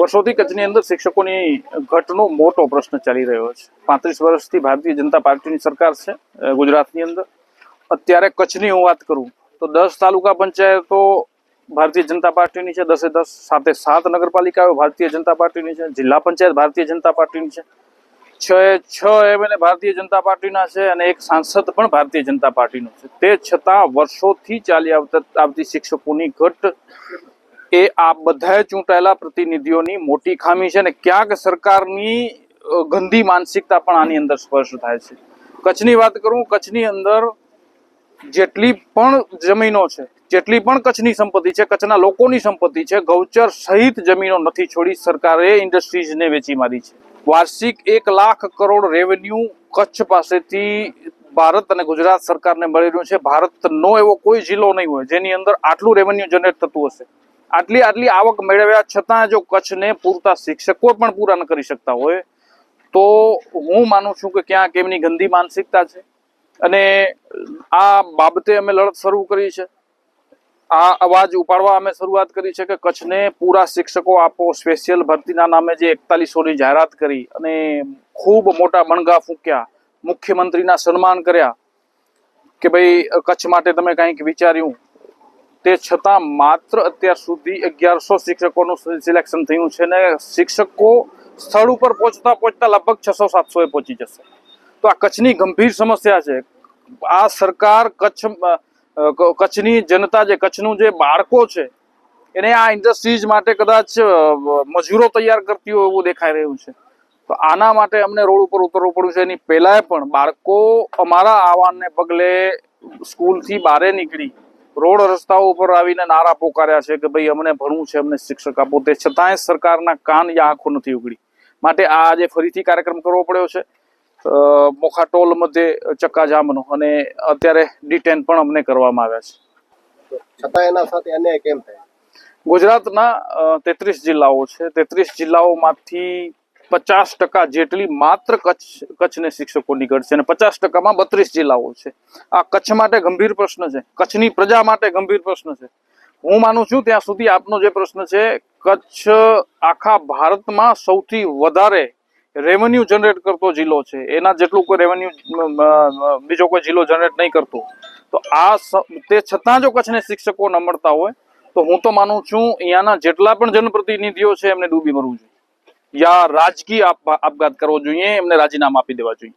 વર્ષોથી કચ્છની અંદર શિક્ષકોની ઘટનો મોટો પ્રશ્ન ચાલી રહ્યો છે. પાંત્રીસ વર્ષથી ભારતીય જનતા પાર્ટીની સરકાર છે ગુજરાતની અંદર. અત્યારે કચ્છની હું વાત કરું તો દસ તાલુકા પંચાયતો ભારતીય જનતા પાર્ટીની છે, દસે દસ. સાતે સાત નગરપાલિકાઓ ભારતીય જનતા પાર્ટીની છે, જિલ્લા પંચાયત ભારતીય જનતા પાર્ટીની છે. છ એ, છ એમએલએ ભારતીય જનતા પાર્ટીના છે અને એક સાંસદ પણ ભારતીય જનતા પાર્ટીનો છે. તે છતાં વર્ષોથી ચાલી આવતા, આવતી શિક્ષકોની ઘટ એ આ બધા ચૂંટાયેલા પ્રતિનિધિઓની મોટી ખામી છે ને ક્યાંક સરકારની ગંદી માનસિકતા પણ આની અંદર સ્પર્શ થાય છે. કચ્છની વાત કરું, કચ્છની અંદર જેટલી પણ જમીનો છે, જેટલી પણ કચ્છની સંપત્તિ છે, કચ્છના લોકોની સંપત્તિ છે, ગૌચર સહિત જમીનો નથી છોડી સરકારે ઇન્ડસ્ટ્રીઝને વેચી મારી છે. વાર્ષિક એક લાખ કરોડ રેવન્યુ કચ્છ પાસેથી ભારત અને ગુજરાત સરકારને મળી રહ્યું છે. ભારતનો એવો કોઈ જિલ્લો નહીં હોય જેની અંદર આટલું રેવન્યુ જનરેટ થતું હશે. આટલી આટલી આવક મેળવ્યા છતાં જો કચ્છને પૂરતા શિક્ષકો પણ પૂરા ન કરી શકતા હોય, તો હું માનું છું કે ક્યાંક એમની ગંદી માનસિકતા છે. અને આ બાબતે અમે લડત શરૂ કરી છે. આ અવાજ ઉપાડવા અમે શરૂઆત કરી છે કે કચ્છને પૂરા શિક્ષકો આપો. સ્પેશિયલ ભરતીના નામે જે એકતાલીસોની જાહેરાત કરી અને ખૂબ મોટા મણગા ફૂંક્યા. મુખ્યમંત્રીના સન્માન કર્યા કે ભાઈ કચ્છ માટે તમે કંઈક વિચાર્યું. તે છતાં માત્ર અત્યાર સુધી અગિયારસો શિક્ષકોનું સિલેક્શન થયું છે ને શિક્ષકો સ્થળ ઉપર પહોંચતા પહોંચતા લગભગ છસો સાતસો એ પહોંચી જશે. તો આ કચ્છની ગંભીર સમસ્યા છે. આ સરકાર કચ્છ કચ્છની જનતા જે કચ્છનું જે બાળકો છે, એને આ ઇન્ડસ્ટ્રીઝ માટે કદાચ મજૂરો તૈયાર કરતી હોય એવું દેખાઈ રહ્યું છે. તો આના માટે અમને રોડ ઉપર ઉતરવું પડ્યું છે. એની પહેલાંય પણ બાળકો અમારા આવાનને પગલે સ્કૂલથી બારે નીકળી રોડ રસ્તાઓ ઉપર આવીને નારા પોકાર્યા છે કે ભાઈ અમને ભણવું છે અમને શિક્ષક આપો. તે છતાંય સરકારના કાન યા આંખો નથી ઉગડી. માટે આ આજે ફરીથી કાર્યક્રમ કરવો પડ્યો છે. મોખા ટોલ મધ્યે ચક્કાજામનો અને અત્યારે ડિટેન પણ અમને કરવામાં આવ્યા છે. છતાં એના સાથે અન્યાય કેમ થાય? ગુજરાતના તેત્રીસ જિલ્લાઓ છે. તેત્રીસ જિલ્લાઓમાંથી પચાસ ટકા જેટલી માત્ર કચ્છ કચ્છને શિક્ષકો નીકળશે અને પચાસ ટકામાં બત્રીસ જિલ્લાઓ છે. આ કચ્છ માટે ગંભીર પ્રશ્ન છે. કચ્છની પ્રજા માટે ગંભીર પ્રશ્ન છે. હું માનું છું ત્યાં સુધી આપનો જે પ્રશ્ન છે, કચ્છ આખા ભારતમાં સૌથી વધારે રેવન્યુ જનરેટ કરતો જિલ્લો છે. એના જેટલું કોઈ રેવન્યુ બીજો કોઈ જિલ્લો જનરેટ નહીં કરતો. તો આ તે છતાં જો કચ્છને શિક્ષકો ન મળતા હોય, તો હું તો માનું છું અહીંયાના જેટલા પણ જનપ્રતિનિધિઓ છે, એમને ડૂબી મરવું જોઈએ. યા રાજકીય આપ- આપઘાત કરવો જોઈએ એમને રાજીનામા આપી દેવા જોઈએ.